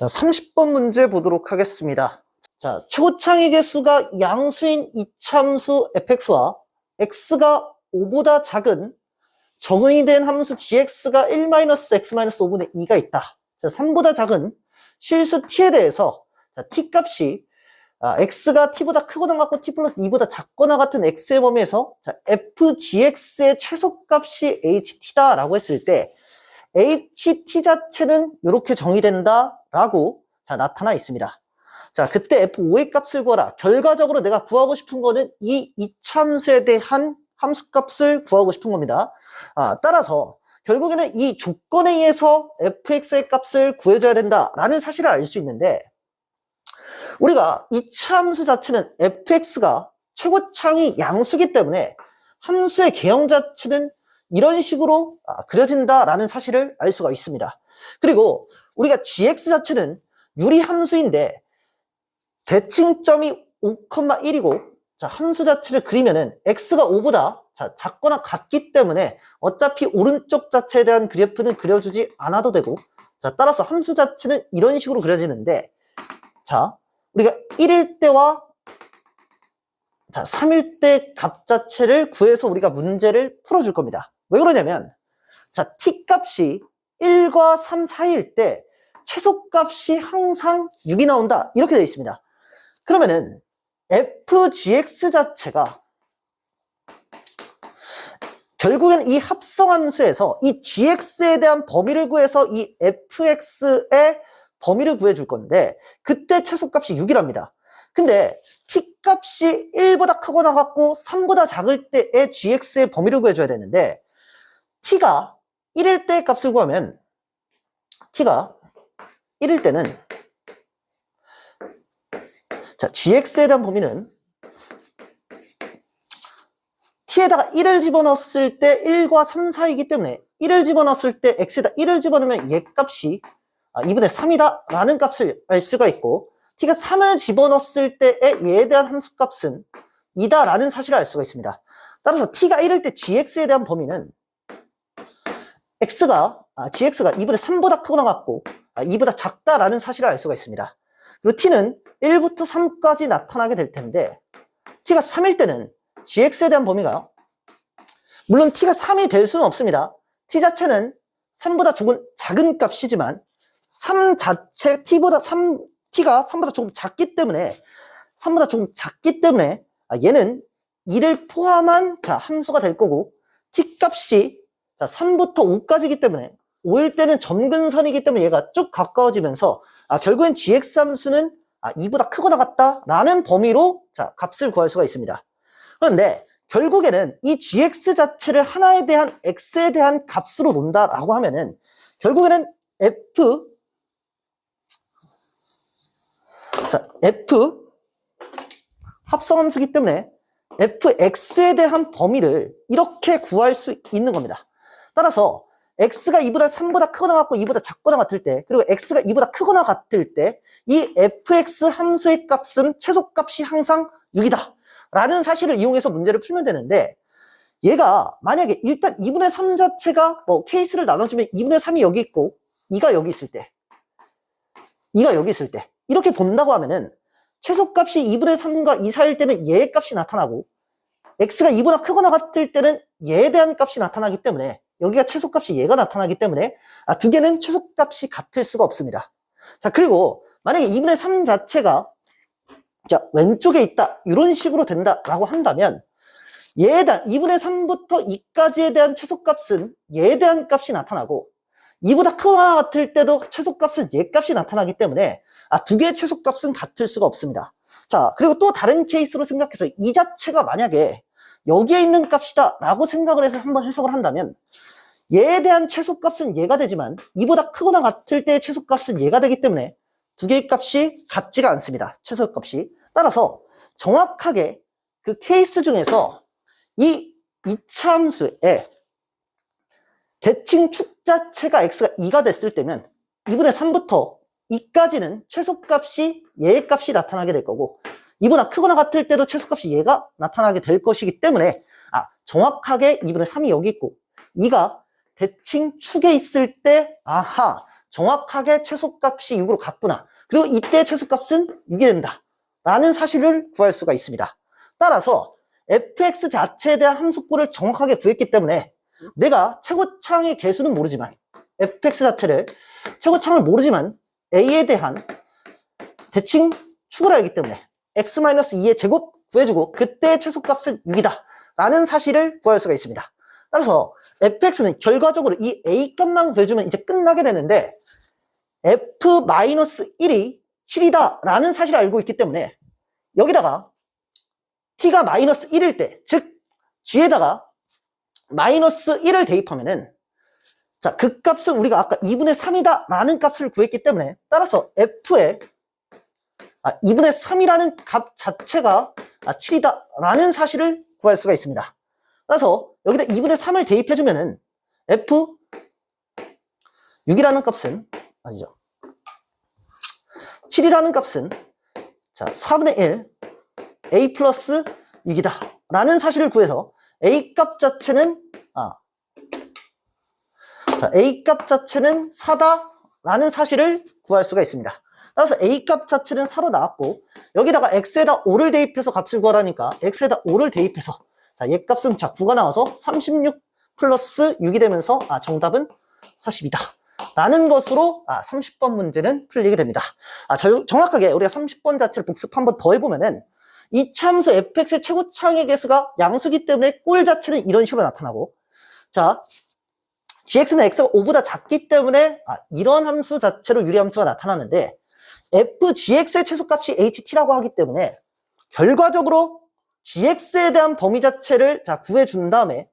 자, 30번 문제 보도록 하겠습니다. 자, 최고창의 개수가 양수인 이참수 fx와 x가 5보다 작은 정의 된 함수 gx가 1-x-5분의 2가 있다. 자, 3보다 작은 실수 t에 대해서 자, t 값이 아, x가 t보다 크거나 같고 t 플러스 2보다 작거나 같은 x의 범위에서 자, fgx의 최소값이 ht다라고 했을 때 ht 자체는 이렇게 정의된다라고 자, 나타나 있습니다. 자, 그때 f5의 값을 구하라. 결과적으로 내가 구하고 싶은 거는 이 이참수에 대한 함수값을 구하고 싶은 겁니다. 아, 따라서 결국에는 이 조건에 의해서 fx의 값을 구해줘야 된다라는 사실을 알 수 있는데 우리가 이차함수 자체는 fx가 최고창이 양수기 때문에 함수의 개형 자체는 이런 식으로 아, 그려진다라는 사실을 알 수가 있습니다. 그리고 우리가 gx 자체는 유리 함수인데 대칭점이 5,1이고 자, 함수 자체를 그리면은 x가 5보다 자, 작거나 같기 때문에 어차피 오른쪽 자체에 대한 그래프는 그려주지 않아도 되고 자, 따라서 함수 자체는 이런 식으로 그려지는데 자, 우리가 1일 때와 자, 3일 때 값 자체를 구해서 우리가 문제를 풀어줄 겁니다. 왜 그러냐면 자, t 값이 1과 3 사이일 때 최소값이 항상 6이 나온다. 이렇게 되어 있습니다. 그러면은 fgx 자체가 결국엔 이 합성함수에서 이 gx에 대한 범위를 구해서 이 fx의 범위를 구해줄 건데 그때 최소값이 6이랍니다. 근데 t값이 1보다 크거나 같고 3보다 작을 때의 gx의 범위를 구해줘야 되는데 t가 1일 때의 값을 구하면 t가 1일 때는 자, gx에 대한 범위는 t에다가 1을 집어넣었을 때 1과 3 사이기 때문에 1을 집어넣었을 때 x에다 1을 집어넣으면 얘 값이 아, 2분의 3이다 라는 값을 알 수가 있고 t가 3을 집어넣었을 때의 얘에 대한 함수값은 2다 라는 사실을 알 수가 있습니다. 따라서 t가 1일 때 gx에 대한 범위는 x가 아, gx가 2분의 3보다 크거나 같고 아, 2보다 작다라는 사실을 알 수가 있습니다. 그리고 t는 1부터 3까지 나타나게 될 텐데 t가 3일 때는 gx에 대한 범위가 물론 t가 3이 될 수는 없습니다. t 자체는 3보다 조금 작은 값이지만 3 자체 t보다 3 t가 3보다 조금 작기 때문에 3보다 조금 작기 때문에 아, 얘는 2를 포함한 자 함수가 될 거고 t 값이 자 3부터 5까지기 때문에 5일 때는 점근선이기 때문에 얘가 쭉 가까워지면서 아, 결국엔 gx 함수는 아, 2보다 크거나 같다라는 범위로 자 값을 구할 수가 있습니다. 그런데 결국에는 이 gx 자체를 하나에 대한 x에 대한 값으로 논다라고 하면은 결국에는 f 자 f 합성함수기 때문에 fx에 대한 범위를 이렇게 구할 수 있는 겁니다. 따라서 x가 2보다 3보다 크거나 같고 2보다 작거나 같을 때 그리고 x가 2보다 크거나 같을 때 이 fx 함수의 값은 최소값이 항상 6이다 라는 사실을 이용해서 문제를 풀면 되는데 얘가 만약에 일단 2분의 3 자체가 뭐 케이스를 나눠주면 2분의 3이 여기 있고 2가 여기 있을 때 2가 여기 있을 때 이렇게 본다고 하면은 최소값이 2분의 3과 2 사이일 때는 얘의 값이 나타나고 x가 2보다 크거나 같을 때는 얘에 대한 값이 나타나기 때문에 여기가 최소값이 얘가 나타나기 때문에 아, 두 개는 최소값이 같을 수가 없습니다. 자 그리고 만약에 2분의 3 자체가 자 왼쪽에 있다 이런 식으로 된다라고 한다면 얘에 대한 2분의 3부터 2까지에 대한 최소값은 얘에 대한 값이 나타나고 2보다 크거나 같을 때도 최소값은 얘 값이 나타나기 때문에 아, 두 개의 최소값은 같을 수가 없습니다. 자 그리고 또 다른 케이스로 생각해서 이 자체가 만약에 여기에 있는 값이다 라고 생각을 해서 한번 해석을 한다면 얘에 대한 최소값은 얘가 되지만 이보다 크거나 같을 때의 최소값은 얘가 되기 때문에 두 개의 값이 같지가 않습니다. 최소값이. 따라서 정확하게 그 케이스 중에서 이 이차함수의 대칭 축 자체가 x가 2가 됐을 때면 2분의 3부터 2까지는 최소값이 얘의 값이 나타나게 될 거고 2보다 크거나 같을 때도 최소값이 얘가 나타나게 될 것이기 때문에 아 정확하게 2분의 3이 여기 있고 2가 대칭 축에 있을 때 아하 정확하게 최소값이 6으로 같구나. 그리고 이때 최소값은 6이 된다. 라는 사실을 구할 수가 있습니다. 따라서 fx 자체에 대한 함수꼴을 정확하게 구했기 때문에 내가 최고창의 개수는 모르지만 fx 자체를 최고창을 모르지만 a에 대한 대칭 축을 알기 때문에 x-2의 제곱 구해주고 그때 최소값은 6이다 라는 사실을 구할 수가 있습니다. 따라서 fx는 결과적으로 이 a 값만 구해주면 이제 끝나게 되는데 f-1이 7이다 라는 사실을 알고 있기 때문에 여기다가 t가 마이너스 1일 때, 즉 g에다가 마이너스 1을 대입하면은 자, 그 값은 우리가 아까 2분의 3이다 라는 값을 구했기 때문에 따라서 f의 아, 2분의 3이라는 값 자체가 아, 7이다 라는 사실을 구할 수가 있습니다. 따라서 여기다 2분의 3을 대입해주면 은 f 6이라는 값은 아니죠. 7이라는 값은 자 4분의 1 a 플러스 6이다 라는 사실을 구해서 a 값 자체는 아, 자 a 값 자체는 4다 라는 사실을 구할 수가 있습니다. 따라서 a 값 자체는 4로 나왔고 여기다가 x에다 5를 대입해서 값을 구하라니까 x에다 5를 대입해서 자, 얘 값은 자 9가 나와서 36 플러스 6이 되면서 아 정답은 40이다. 라는 것으로 아 30번 문제는 풀리게 됩니다. 아 저- 정확하게 우리가 30번 자체를 복습 한 번 더 해보면은 이 참수 fx의 최고창의 개수가 양수기 때문에 꼴 자체는 이런 식으로 나타나고 자 gx는 x가 5보다 작기 때문에 아, 이런 함수 자체로 유리함수가 나타나는데 fgx의 최소값이 ht라고 하기 때문에 결과적으로 gx에 대한 범위 자체를 자 구해준 다음에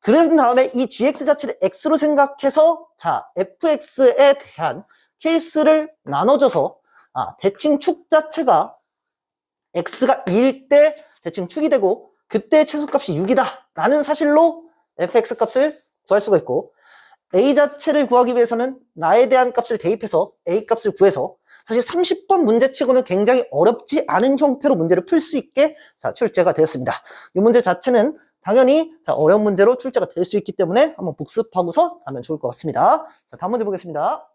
그런 다음에 이 gx 자체를 x로 생각해서 자 fx에 대한 케이스를 나눠줘서 아, 대칭 축 자체가 x가 2일 때 대칭 축이 되고 그때 최소값이 6이다 라는 사실로 fx 값을 구할 수가 있고 a 자체를 구하기 위해서는 나에 대한 값을 대입해서 a 값을 구해서 사실 30번 문제치고는 굉장히 어렵지 않은 형태로 문제를 풀 수 있게 자, 출제가 되었습니다. 이 문제 자체는 당연히 자, 어려운 문제로 출제가 될 수 있기 때문에 한번 복습하고서 가면 좋을 것 같습니다. 자, 다음 문제 보겠습니다.